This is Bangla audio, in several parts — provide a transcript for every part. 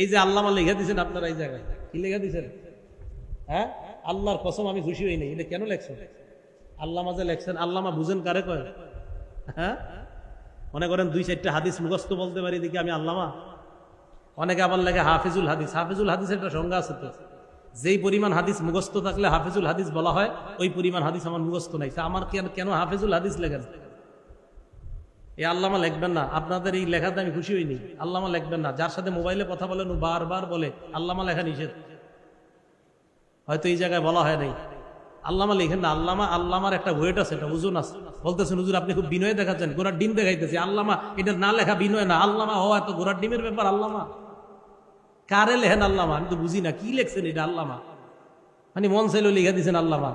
এই যে আল্লামা লেখা দিয়েছেন আপনারা এই জায়গায়, কি লেখা দিয়েছেন হ্যাঁ? আল্লাহর কসম আমি খুশি হই নাই। এটা কেন লেখছেন? আল্লামা যে লেখছেন আল্লামা বুঝেন কারে কয়? হ্যাঁ? মনে করেন দুই চারটা হাদিস মুখস্থ বলতে পারি দেখি আমি আল্লামা অনেকে আবার লেখে হাফিজুল হাদিস। হাফিজুল হাদিসের একটা সংজ্ঞা আছে তো। যেই পরিমাণ হাদিস মুখস্থ থাকলে হাফিজুল হাদিস বলা হয়, ওই পরিমাণ হাদিস আমার মুখস্থ নাই। আমার কেন কেন হাফিজুল হাদিস লেখেন? এই আল্লামা লিখবেন না। আপনাদের এই লেখাতে আমি খুশি হইনি। আল্লামা লিখবেন না। যার সাথে মোবাইলে কথা বলেন ও বারবার বলে আল্লামা লেখা নিষেধ। হয়তো এই জায়গায় বলা হয় নাই। আল্লামা লিখেন না। আল্লামা আল্লামার একটা ওয়েট আছে একটা ওজন আছে। বলতেছেন, হুজুর, আপনি খুব বিনয় দেখাচ্ছেন। গোড়ার ডিম দেখাইতেছে। আল্লামা এটা না লেখা বিনয় না। আল্লামা হওয়া এত গোড়ার ডিমের ব্যাপার আল্লামা কারে লেখেন আল্লামা আমি তো বুঝি না। কি লেখছেন এটা আল্লামা মানে মন চাইলেও লিখে দিয়েছেন আল্লামা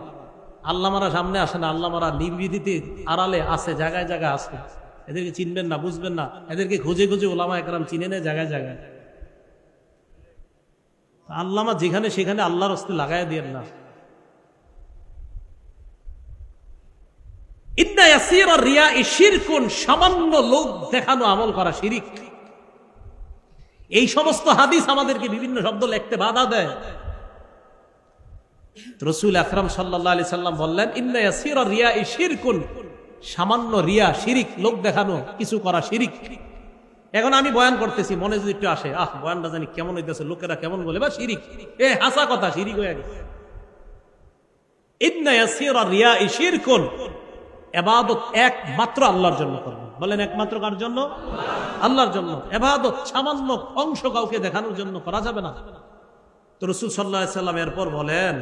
আল্লামারা সামনে আসে না। আল্লামারা নির্বিধিতে আড়ালে আছে, জায়গায় জায়গায় আছে। এদেরকে চিনবেন না, বুঝবেন না। এদেরকে খুঁজে খুঁজে ওলামা একরাম চিনে নেয় জায়গায় জায়গায়। আল্লামা যেখানে সেখানে আল্লাহর হস্তে লাগাই দিয়েন না। সামান্য লোক দেখানো আমল করা শিরিক। এই সমস্ত হাদিস আমাদেরকে বিভিন্ন শব্দ লিখতে বাধা দেয়। রসুল আকরাম সাল্লাহ আলি সাল্লাম বললেন, ইন্না ইয়াসিরা রিয়া শিরকুন সামান্য রিয়া, শিরিক, লোক দেখানো, কিছু করা শিরিক। এখন আমি বয়ান করতেছি, মনে যদি একটু আসে, আহ, বয়ানটা জানি কেমন হইতেছে, লোকেরা কেমন বলে, বা শিরিক। এ, হাসা কথা, শিরিক হয়ে গেছে। রিয়া ই শিরকুন। এবাদত একমাত্র আল্লাহর জন্য করবেন। বলেন একমাত্র কার জন্য? আল্লাহর জন্য। এবাদত সামান্য অংশ কাউকে দেখানোর জন্য করা যাবে না। তো রসুল সাল্লাহ সাল্লাম এরপর বলেন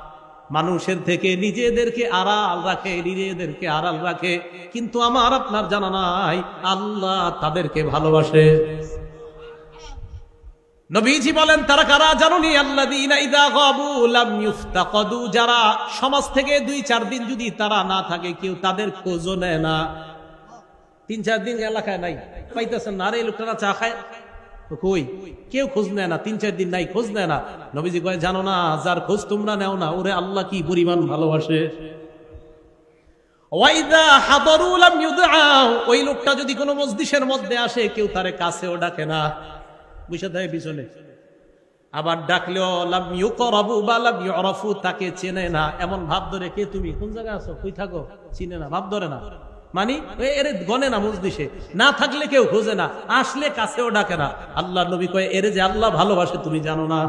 মানুষের থেকে নিজেদেরকে আড়াল রাখে, নিজেদেরকে আড়াল রাখে। কিন্তু আমার আপনার জানা নাই, আল্লাহ তাদেরকে ভালোবাসে। নবীজি বলেন, তারা কারা জানুনি? আল্লাহ যারা সমাজ থেকে দুই, চার দিন যদি তারা না থাকে, কেউ তাদের খোঁজও নেয় না। তিন, চার দিন এলাকায় নাই, পাইতেছেন না। এই লোকটা চা খায়? কই? কেউ খোঁজ নেয় না, তিন, চার দিন নাই, খোঁজ নেয় না। নবীজি কয়, জানো না, যার খোঁজ তোমরা নেও না, ওরে আল্লাহ কি পরিমাণ ভালোবাসে? ওই লোকটা যদি কোনো মজলিসের মধ্যে আসে, কেউ তারে কাছেও ডাকে না। বুঝে দেয় পিছনে। আবার ডাকলেও, লাম ইউকরাবু বা লাম ইউরাফু, তাকে চেনে না। এমন ভাব ধরে, কে তুমি? কোন জায়গায় আছো? কই থাকো? চিনে না, ভাব ধরে না। মানি এর গনে না মজলিসে না থাকলে কেউ খোঁজে না, আসলে কাছেও ডাকে না। আল্লাহ নবী কয়ে, এর যে আল্লাহ ভালোবাসে, তুমি জানো না।